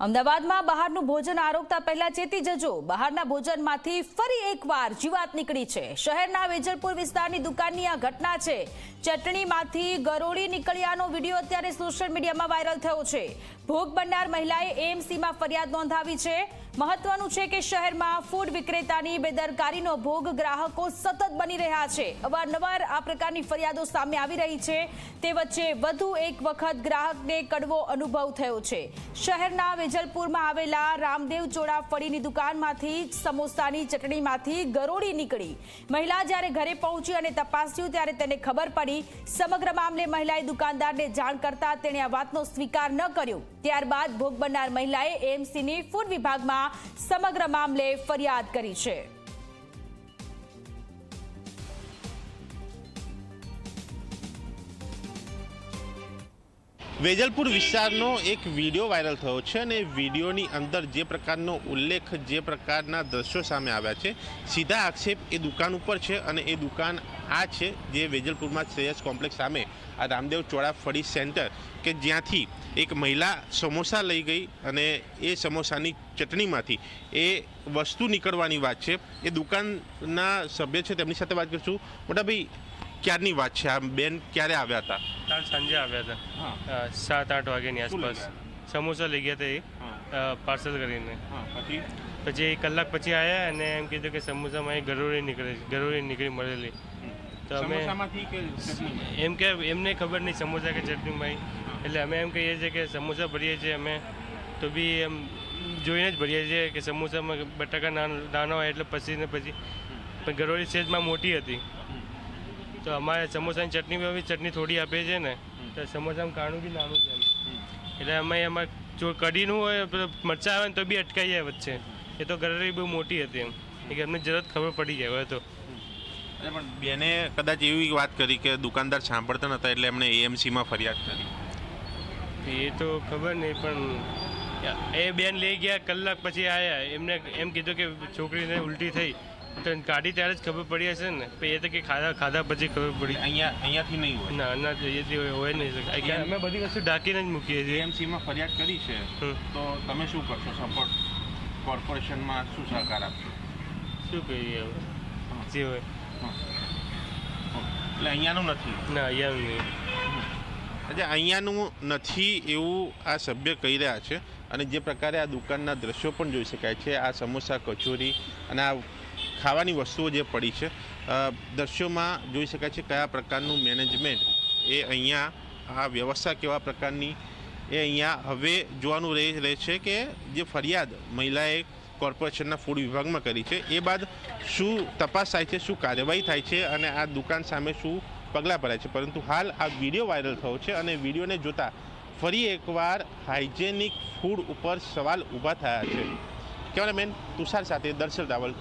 અમદાવાદમાં બહારનું ભોજન આરોગતા પહેલા ચેતી જજો. બહારના ભોજનમાંથી ફરી એકવાર જીવાત નીકળી છે. શહેરના વેજલપુર વિસ્તારની દુકાનની આ ઘટના છે. ચટણીમાંથી ગરોળી નીકળ્યાનો વીડિયો અત્યારે સોશિયલ મીડિયામાં વાયરલ થયો છે. ભોગ બનનાર મહિલાએ એએમસીમાં ફરિયાદ નોંધાવી છે. મહત્વનું છે કે શહેરમાં ફૂડ વિક્રેતાની બેદરકારીનો ભોગ ગ્રાહકો સતત બની રહ્યા છે. અવારનવાર આ પ્રકારની ફરિયાદો સામે આવી રહી છે. તે વચ્ચે વધુ એક વખત ગ્રાહકને કડવો અનુભવ થયો છે. શહેરના વેજલપુરમાં આવેલા રામદેવ ચોળા ફળીની દુકાનમાંથી સમોસાની ચટણીમાંથી ગરોળી નીકળી. મહિલા જ્યારે ઘરે પહોંચી અને તપાસ્યું ત્યારે તેને ખબર પડી. સમગ્ર મામલે મહિલાએ દુકાનદારને જાણ કરતા તેણે આ વાતનો સ્વીકાર ન કર્યો. ત્યારબાદ ભોગ બનનાર મહિલાએ એએમસીની ફૂડ વિભાગમાં સમગ્ર મામલે ફરિયાદ કરી છે. વેજલપુર વિસ્તારનો એક વીડિયો વાયરલ થયો છે અને વિડીયોની અંદર જે પ્રકારનો ઉલ્લેખ, જે પ્રકારના દ્રશ્યો સામે આવ્યા છે, સીધા આક્ષેપ એ દુકાન ઉપર છે અને એ દુકાન આ છે જે વેજલપુરમાં શ્રેયસ કોમ્પ્લેક્સ સામે આ રામદેવ ચોળા ફળી સેન્ટર કે જ્યાંથી એક મહિલા સમોસા લઈ ગઈ અને એ સમોસાની ચટણીમાંથી એ વસ્તુ નીકળવાની વાત છે. એ દુકાનના સભ્ય છે, તેમની સાથે વાત કરીશું. મોટા ભાઈ ક્યારની વાત છે? આ બેન ક્યારે આવ્યા હતા? કાલ સાંજે આવ્યા હતા. સાત આઠ વાગ્યાની આસપાસ. સમોસા લઈ ગયા હતા એ પાર્સલ કરીને. પછી? પછી એક કલાક પછી આવ્યા અને એમ કીધું કે સમોસામાં એ ગરોળી નીકળે છે ગરોળી નીકળી મળેલી. તો અમે એમ કે એમને ખબર નહીં સમોસા કે ચટણીમાં એટલે અમે એમ કહીએ છીએ કે સમોસા ભરીએ છીએ અમે. તો બી એમ જોઈને જ ભરીએ છીએ કે સમોસામાં બટાકા નાનો નાનો હોય એટલે પછી ને પછી. પણ ગરોળી સેજમાં મોટી હતી. તો અમારે સમોસાની ચટણી બી ચટણી થોડી આપે છે ને તો સમોસામાં કાણું બી નાનું છે એટલે અમે એમાં જો કઢીનું હોય મરચાં આવે ને તો બી અટકાઈ જાય વચ્ચે. એ તો ગરરી બહુ મોટી હતી એમ. કે એમને જરૂરત ખબર પડી જાય હવે તો. પણ બેને કદાચ એવી વાત કરી કે દુકાનદાર સાંભળતા નતા એટલે એમણે એએમસીમાં ફરિયાદ કરી. એ તો ખબર નહીં પણ એ બેન લઈ ગયા કલાક પછી આવ્યા એમને એમ કીધું કે છોકરીને ઉલટી થઈ. કાઢી ત્યારે જ ખબર પડી હશે ને? પણ એ તો કે ખાધા ખાધા પછી ખબર પડી. અહીંયા અહીંયાથી નહીં હોય. ના ના અહીંયાથી હોય હોય નહીં શકે. અમે બધી વસ્તુ ઢાંકીને જ મૂકીએ છીએ. એમસીમાં ફરિયાદ કરી છે. તો તમે શું કરશો? સપોર્ટ કોર્પોરેશનમાં શું સહકાર આપશો? શું કહીએ હવે? જે હોય. એટલે અહીંયાનું નથી. ના અહીંયા નહીં. એટલે અહીંયાનું નથી એવું આ સભ્ય કહી રહ્યા છે. અને જે પ્રકારે આ દુકાનના દ્રશ્યો પણ જોઈ શકાય છે. આ સમોસા કચોરી અને આ ખાવાની વસ્તુઓ જે પડી છે દ્રશ્યોમાં જોઈ શકાય છે કયા પ્રકારનું મેનેજમેન્ટ એ અહીંયા, આ વ્યવસ્થા કેવા પ્રકારની, એ અહીંયા હવે જોવાનું રહે છે કે જે ફરિયાદ મહિલાએ કોર્પોરેશનના ફૂડ વિભાગમાં કરી છે, એ બાદ શું તપાસ થાય છે, શું કાર્યવાહી થાય છે અને આ દુકાન સામે શું પગલાં ભરાય છે. પરંતુ હાલ આ વીડિયો વાયરલ થયો છે અને વિડીયોને જોતાં ફરી એકવાર હાઇજેનિક ફૂડ ઉપર સવાલ ઊભા થયા છે. કેમેરામેન તુષાર સાથે દર્શલ રાવલ